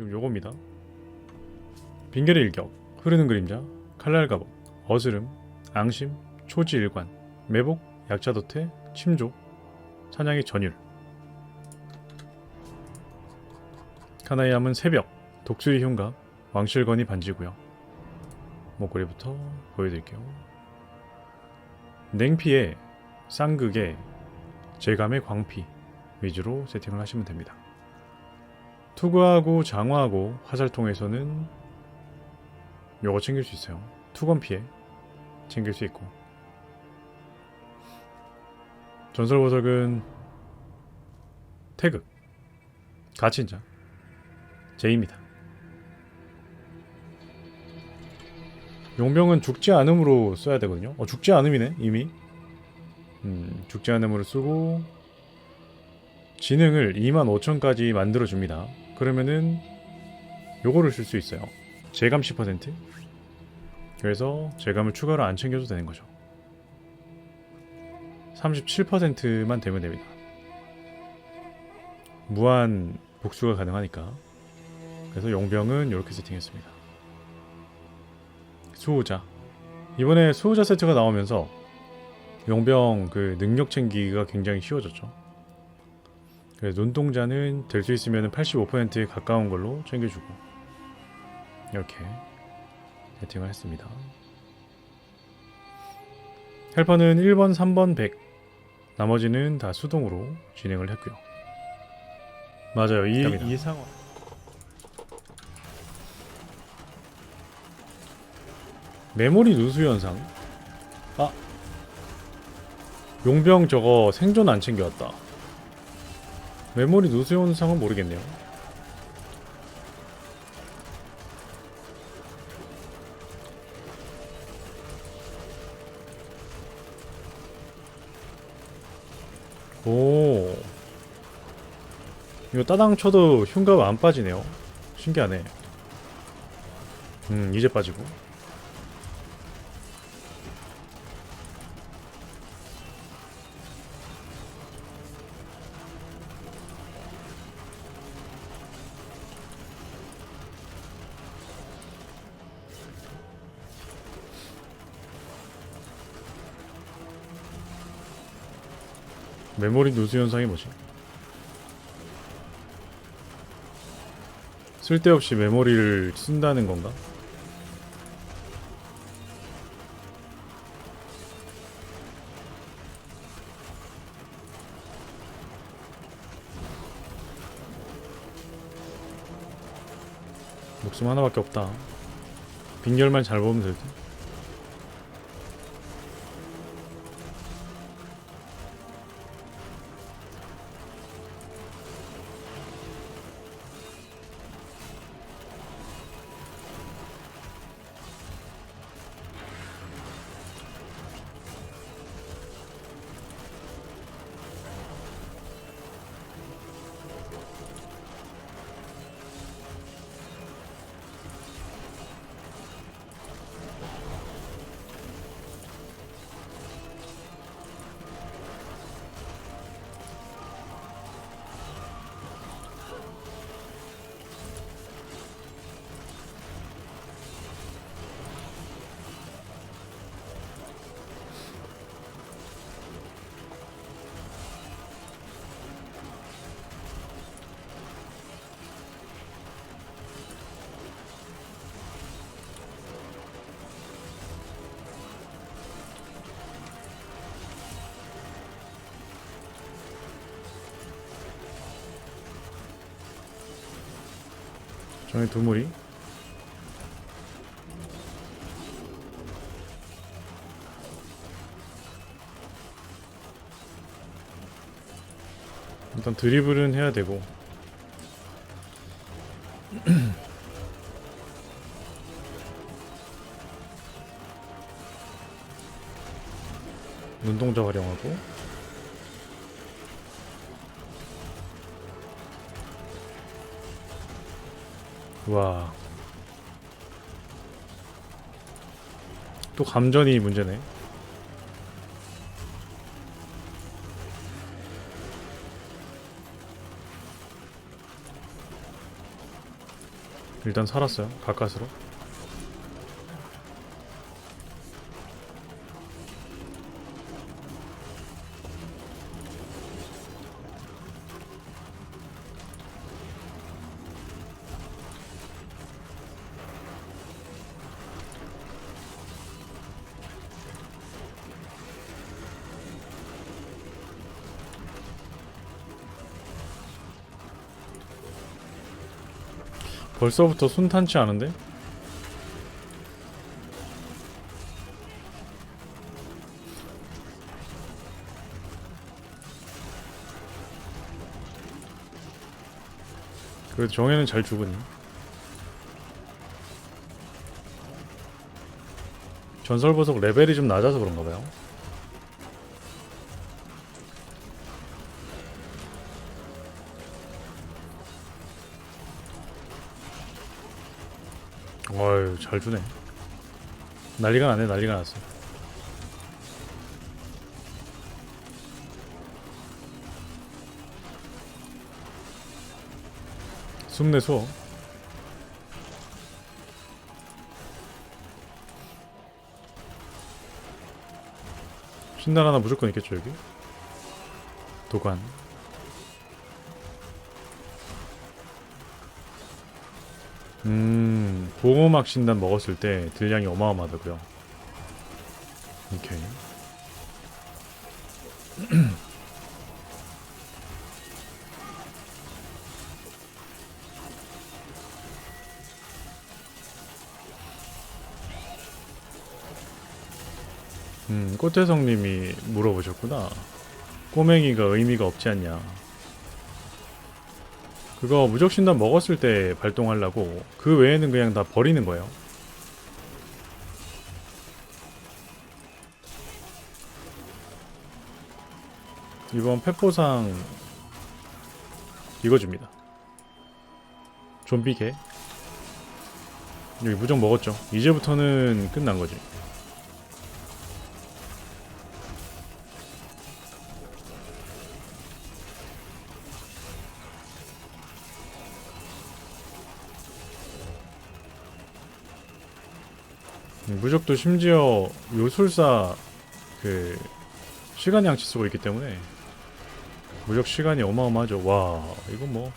지금 요겁니다. 빙결의 일격, 흐르는 그림자, 칼날 갑옷, 어스름, 앙심, 초지 일관, 매복, 약자 도태, 침조, 사냥의 전율. 카나이함은 새벽, 독수리 흉가, 왕실건이 반지고요. 목걸이부터 보여드릴게요. 냉피에 쌍극에 제감의 광피 위주로 세팅을 하시면 됩니다. 투구하고 장화하고 화살통에서는 요거 챙길 수 있어요. 투건 피해 챙길 수 있고 전설 보석은 태극 가친자 제입니다. 용병은 죽지 않음으로 써야 되거든요. 어 죽지 않음이네 이미. 음, 죽지 않음으로 쓰고 지능을 25,000까지 만들어 줍니다. 그러면은 요거를 쓸 수 있어요. 재감 10%. 그래서 재감을 추가로 안 챙겨도 되는 거죠. 37%만 되면 됩니다. 무한 복수가 가능하니까. 그래서 용병은 이렇게 세팅했습니다. 수호자. 이번에 수호자 세트가 나오면서 용병 그 능력 챙기기가 굉장히 쉬워졌죠. 그래서 눈동자는 될 수 있으면 85%에 가까운 걸로 챙겨주고 이렇게 세팅을 했습니다. 헬퍼는 1번, 3번, 100 나머지는 다 수동으로 진행을 했고요. 맞아요. 이, 감사합니다. 이 상황 메모리 누수 현상 아 용병 저거 생존 안 챙겨왔다 메모리 누수 현상은 모르겠네요. 오. 이거 따당 쳐도 흉가가 안 빠지네요. 신기하네. 음 이제 빠지고 메모리 누수 현상이 뭐지? 쓸데없이 메모리를 쓴다는 건가? 목숨 하나밖에 없다. 빈결만 잘 보면 될 듯. 저희 두물이 일단 드리블은 해야 되고 와. 또 감전이 문제네. 일단 살았어요. 가까스로. 벌써부터 순탄치 않은데? 그래도 정혜는 잘 죽으니 전설보석 레벨이 좀 낮아서 그런가 봐요 잘 주네. 난리가 나네 난리가 났어. 숨내 수어 신난 하나 무조건 있겠죠 여기? 도관. 음, 보호막 신단 먹었을 때 딜량이 어마어마하다고요. 오케이. 음, 꽃태성님이 물어보셨구나. 꼬맹이가 의미가 없지 않냐. 그거 무적신단 먹었을 때 발동하려고 그 외에는 그냥 다 버리는 거예요. 이번 페포상 이거 줍니다. 좀비개 여기 무적 먹었죠. 이제부터는 끝난 거지. 무적도 심지어 요술사 그 시간 양치 쓰고 있기 때문에 무적 시간이 어마어마하죠. 와 이건 뭐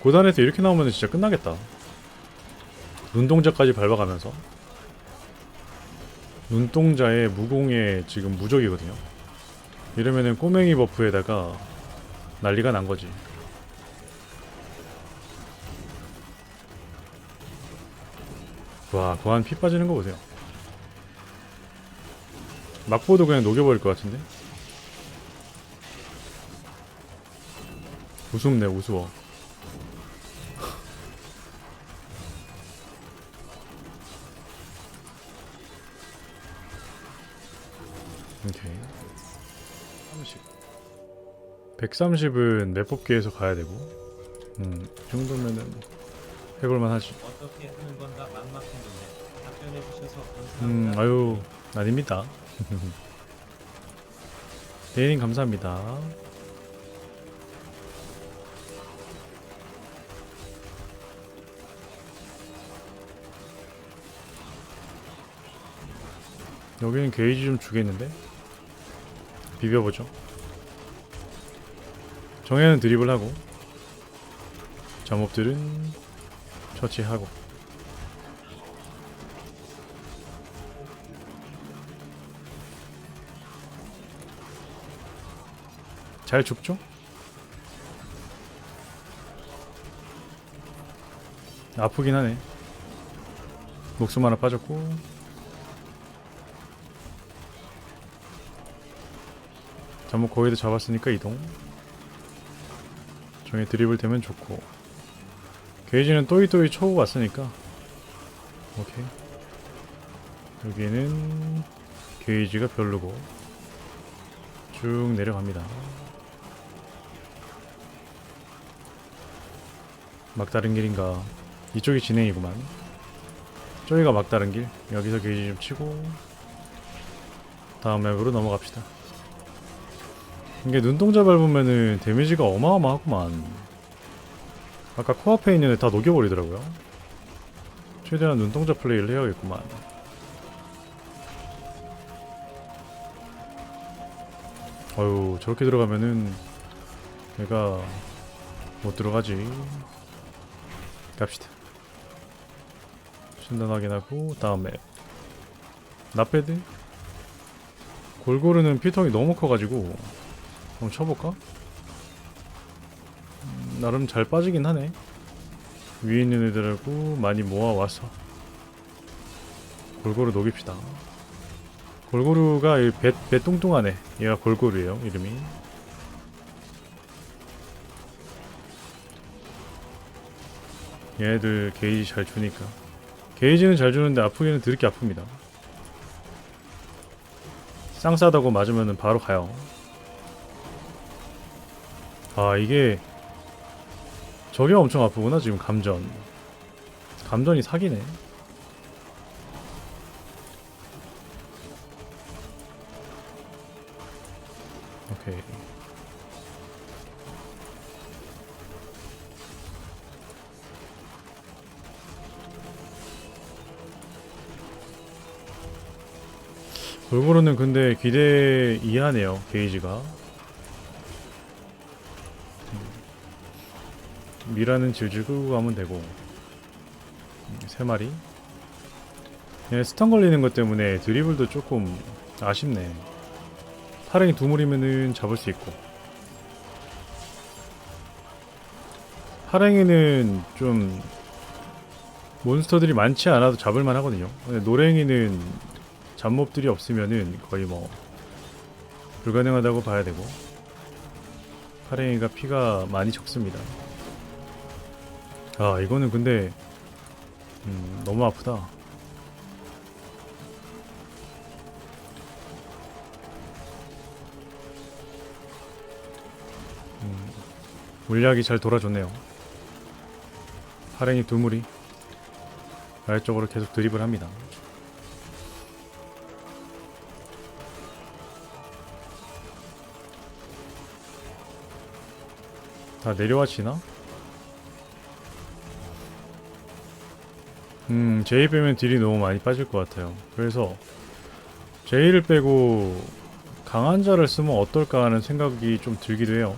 고단에서 이렇게 나오면 진짜 끝나겠다. 눈동자까지 밟아가면서 눈동자에 무공에 지금 무적이거든요. 이러면은 꼬맹이 버프에다가 난리가 난 거지. 와, 고한 피 빠지는 거 보세요. 막보도 그냥 녹여버릴 것 같은데? 우습네, 우스워. 오케이. 30. 130은 맵 뽑기에서 가야 되고, 음, 이 정도면은 해볼만 하지. 어떻게 하는 건가 막막했는데 답변해 주셔서 음, 감사합니다. 아유, 아닙니다. 대인 감사합니다. 여기는 게이지 좀 주겠는데? 비벼보죠. 정해는 드립을 하고, 잠업들은 처치하고. 잘 죽죠? 아프긴 하네. 목숨 하나 빠졌고. 잠못 거기도 잡았으니까 이동. 정에 드립을 대면 좋고. 게이지는 또이또이 쳐고 왔으니까. 오케이. 여기는 게이지가 별로고. 쭉 내려갑니다. 막다른 길인가 이쪽이 진행이구만 저기가 막다른 길 여기서 게이지 좀 치고 다음 맵으로 넘어갑시다 이게 눈동자 밟으면은 데미지가 어마어마하구만 아까 코앞에 있는 애 다 녹여버리더라고요. 최대한 눈동자 플레이를 해야겠구만. 어유 저렇게 들어가면은 내가 못 들어가지. 갑시다. 신단 확인하고 다음 맵. 나패드? 골고루는 피통이 너무 커가지고 한번 쳐볼까? 음, 나름 잘 빠지긴 하네. 위에 있는 애들하고 많이 모아와서 골고루 녹입시다. 골고루가 이 배, 배 뚱뚱하네. 얘가 골고루예요 이름이. 얘네들 게이지 잘 주니까. 게이지는 잘 주는데 아프기는 드럽게 아픕니다. 쌍싸다고 맞으면 바로 가요. 아 이게 저게 엄청 아프구나 지금 감전. 감전이 사기네. 오케이. 골고루는 근데 기대 이하네요 게이지가 미라는 질질 끌고 가면 되고. 음, 세 마리. 얘 스턴 걸리는 것 때문에 드리블도 조금 아쉽네. 파랭이 두 무리면은 잡을 수 있고. 파랭이는 좀 몬스터들이 많지 않아도 잡을만 하거든요. 노랭이는 잡몹들이 없으면은 거의 뭐 불가능하다고 봐야 되고. 파랭이가 피가 많이 적습니다. 아 이거는 근데 음, 너무 아프다. 음, 물약이 잘 돌아줬네요. 파랭이 두 무리 아래쪽으로 계속 드립을 합니다. 다 내려와 지나? 음, 제이 빼면 딜이 너무 많이 빠질 것 같아요. 그래서 제이를 빼고 강한 자를 쓰면 어떨까 하는 생각이 좀 들기도 해요.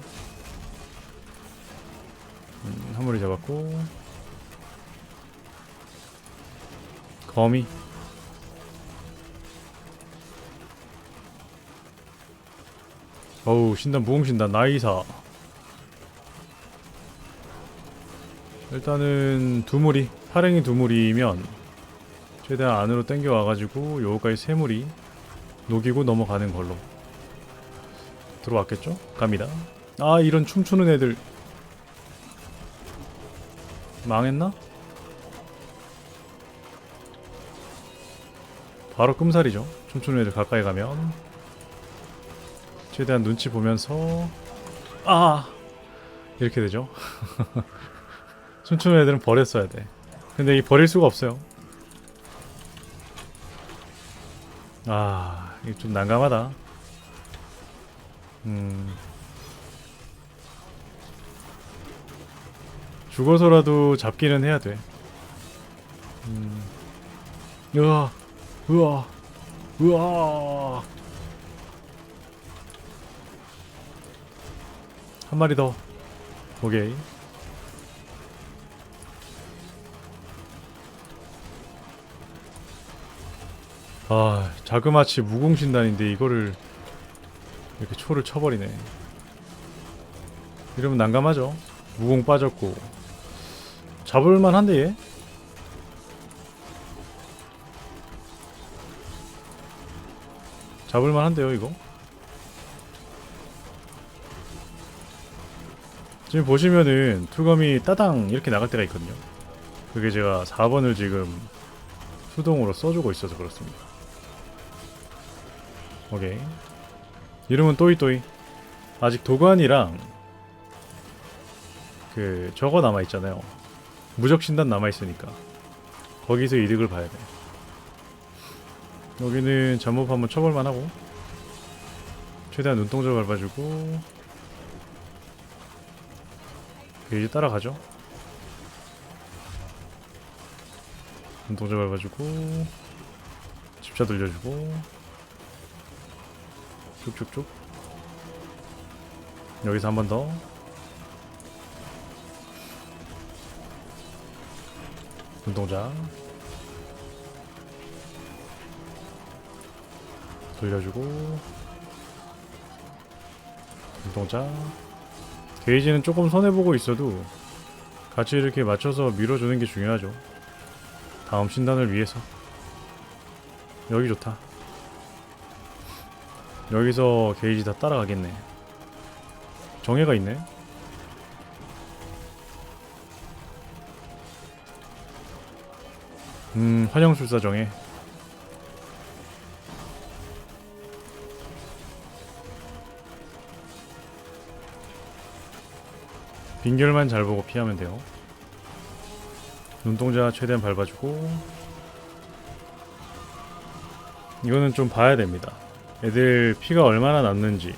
음, 한 마리 잡았고. 거미. 어우 신단 무공신단. 나이사. 일단은 두 무리 파랭이 두 무리면 최대한 안으로 땡겨 와가지고 요거까지 세 무리 녹이고 넘어가는 걸로 들어왔겠죠? 갑니다. 아 이런 춤추는 애들. 망했나? 바로 끔살이죠. 춤추는 애들 가까이 가면. 최대한 눈치 보면서. 아! 이렇게 되죠. 춤추는 애들은 버렸어야 돼. 근데 이 버릴 수가 없어요. 아, 이거 좀 난감하다. 음. 죽어서라도 잡기는 해야 돼. 음. 으아, 으아, 으아. 한 마리 더. 오케이. 아 자그마치 무공신단인데 이거를 이렇게 초를 쳐버리네. 이러면 난감하죠? 무공 빠졌고. 잡을만 한데 얘? 잡을만 한데요 이거? 지금 보시면은 투검이 따당 이렇게 나갈 때가 있거든요. 그게 제가 4번을 지금 수동으로 써주고 있어서 그렇습니다 오케이. 이름은 또이또이. 아직 도관이랑 그 저거 남아있잖아요. 무적신단 남아있으니까. 거기서 이득을 봐야 돼. 여기는 잠옷 한번 쳐볼만 하고. 최대한 눈동자 밟아주고. 그 이제 따라가죠. 눈동자 밟아주고. 집차 돌려주고. 쭉쭉쭉 여기서 한 번 더. 눈동자 돌려주고. 눈동자 게이지는 조금 손해보고 있어도 같이 이렇게 맞춰서 밀어주는 게 중요하죠. 다음 신단을 위해서. 여기 좋다 여기서 게이지 다 따라가겠네. 정해가 있네. 음 환영술사 정해 빈결만 잘 보고 피하면 돼요. 눈동자 최대한 밟아주고 이거는 좀 봐야 됩니다 애들 피가 얼마나 남는지.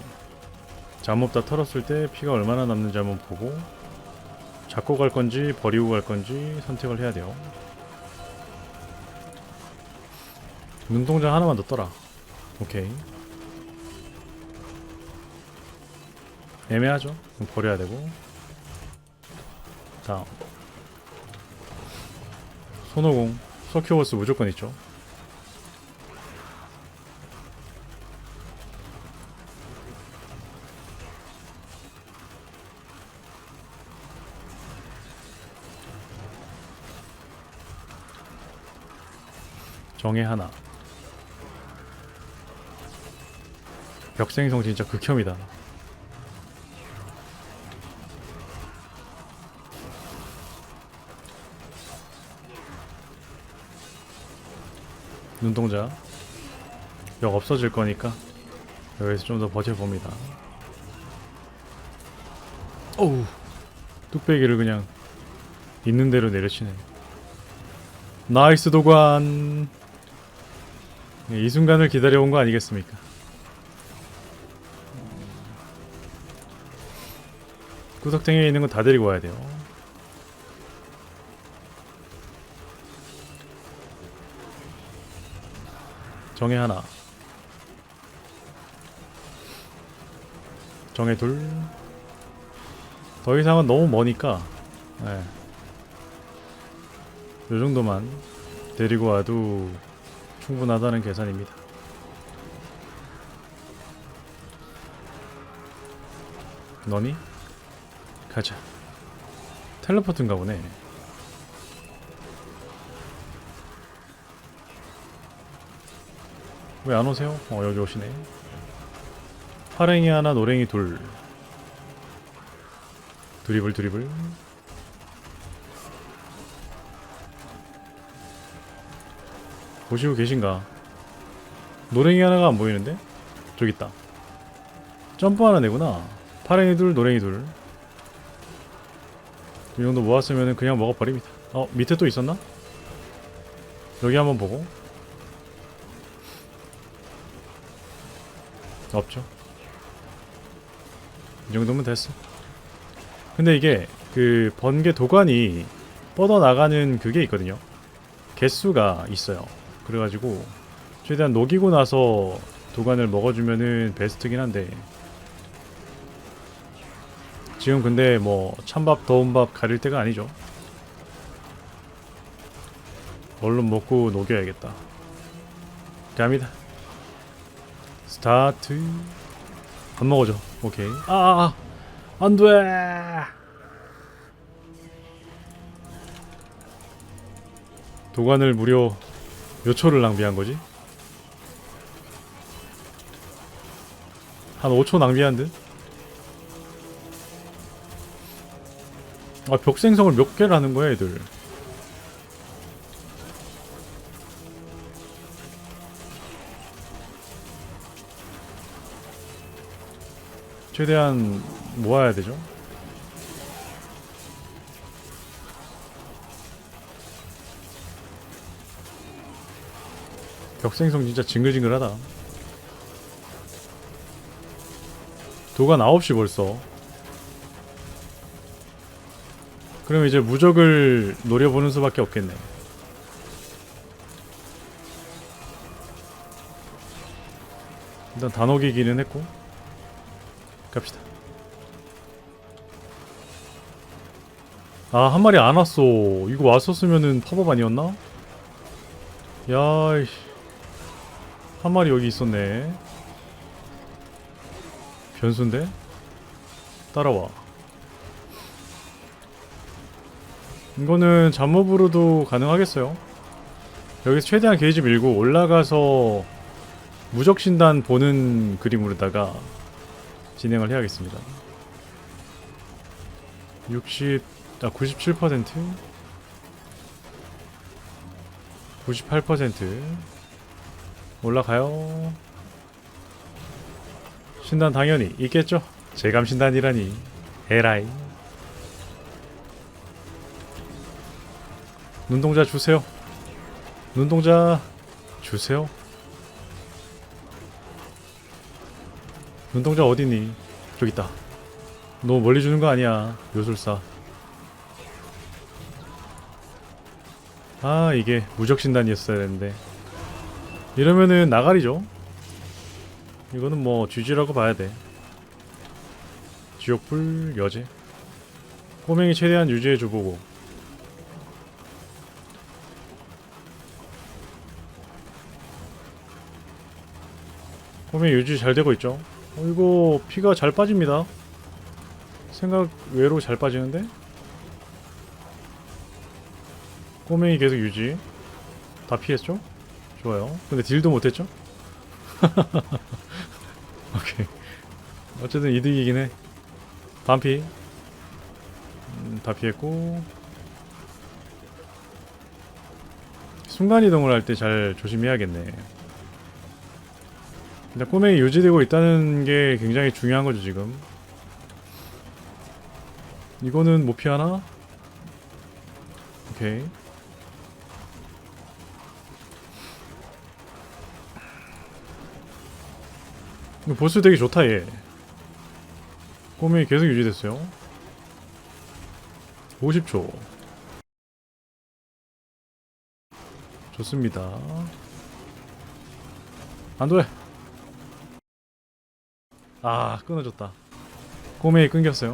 잠못 다 털었을 때 피가 얼마나 남는지 한번 보고 잡고 갈 건지 버리고 갈 건지 선택을 해야 돼요. 눈동자 하나만 더 떠라. 오케이. 애매하죠? 버려야 되고. 다음 손오공. 서큐버스 무조건 있죠 정의 하나. 벽생성 진짜 극혐이다. 눈동자. 벽 없어질 거니까 여기서 좀 더 버텨봅니다. 어우 뚝배기를 그냥 있는 대로 내려치네. 나이스 도관. 네, 이 순간을 기다려온 거 아니겠습니까? 구석탱이에 있는 건 다 데리고 와야 돼요. 정해 하나. 정해 둘. 더 이상은 너무 머니까 예. 요 정도만 데리고 와도 충분하다는 계산입니다. 너니? 가자. 텔레포트인가 보네. 왜 안 오세요? 어 여기 오시네. 파랭이 하나 노랭이 둘. 드리블 드리블 보시고 계신가 노랭이 하나가 안 보이는데? 저기 있다 점프 하나 내구나 파랭이 둘 노랭이 둘 이 정도 모았으면 그냥 먹어버립니다 어 밑에 또 있었나? 여기 한번 보고 없죠. 이 정도면 됐어. 근데 이게 그 번개 도관이 뻗어 나가는 그게 있거든요. 개수가 있어요. 그래가지고 최대한 녹이고 나서 도관을 먹어주면은 베스트긴 한데 지금 근데 뭐 찬밥 더운 밥 가릴 때가 아니죠. 얼른 먹고 녹여야겠다. 갑니다. 스타트 안 먹어줘 오케이 아 안돼 도관을 무려 몇 초를 낭비한 거지? 한 5초 낭비한 듯? 아 벽생성을 몇 개를 하는 거야 애들 최대한 모아야 되죠. 벽생성 진짜 징글징글하다. 도간 9시 벌써. 그럼 이제 무적을 노려보는 수밖에 없겠네. 일단 단호기기는 했고 갑시다. 아 한 마리 안 왔어. 이거 왔었으면은 팝업 아니었나? 야이씨. 한 마리 여기 있었네. 변수인데? 따라와. 이거는 잠업으로도 가능하겠어요? 여기서 최대한 게이지 밀고 올라가서 무적 신단 보는 그림으로다가 진행을 해야겠습니다. 60, 아 97%, 98% 올라가요. 신단 당연히 있겠죠. 재감 신단이라니 에라이. 눈동자 주세요. 눈동자 주세요. 눈동자 어디니? 저기 있다. 너무 멀리 주는 거 아니야, 요술사. 아, 이게 무적 신단이었어야 했는데. 이러면은 나가리죠. 이거는 뭐 GG라고 봐야 돼. 지옥불 여제. 꼬맹이 최대한 유지해 줘보고. 꼬맹이 유지 잘 되고 있죠. 어, 이거 피가 잘 빠집니다. 생각 외로 잘 빠지는데? 꼬맹이 계속 유지. 다 피했죠? 좋아요. 근데 딜도 못했죠? 오케이. 어쨌든 이득이긴 해. 반피. 음, 다 피했고. 순간이동을 할 때 잘 조심해야겠네. 일단 꼬맹이 유지되고 있다는 게 굉장히 중요한 거죠 지금 이거는 못 피하나? 오케이 보스 되게 좋다 얘. 꼬맹이 계속 유지됐어요. 50초. 좋습니다. 안돼 아 끊어졌다. 꼬매이 끊겼어요.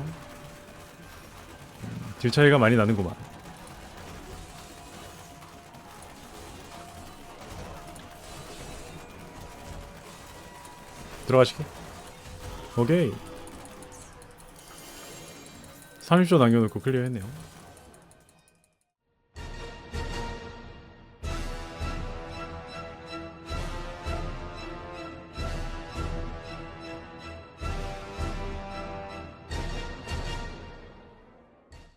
음, 딜 차이가 많이 나는구만 들어가시게. 오케이. 30초 남겨놓고 클리어 했네요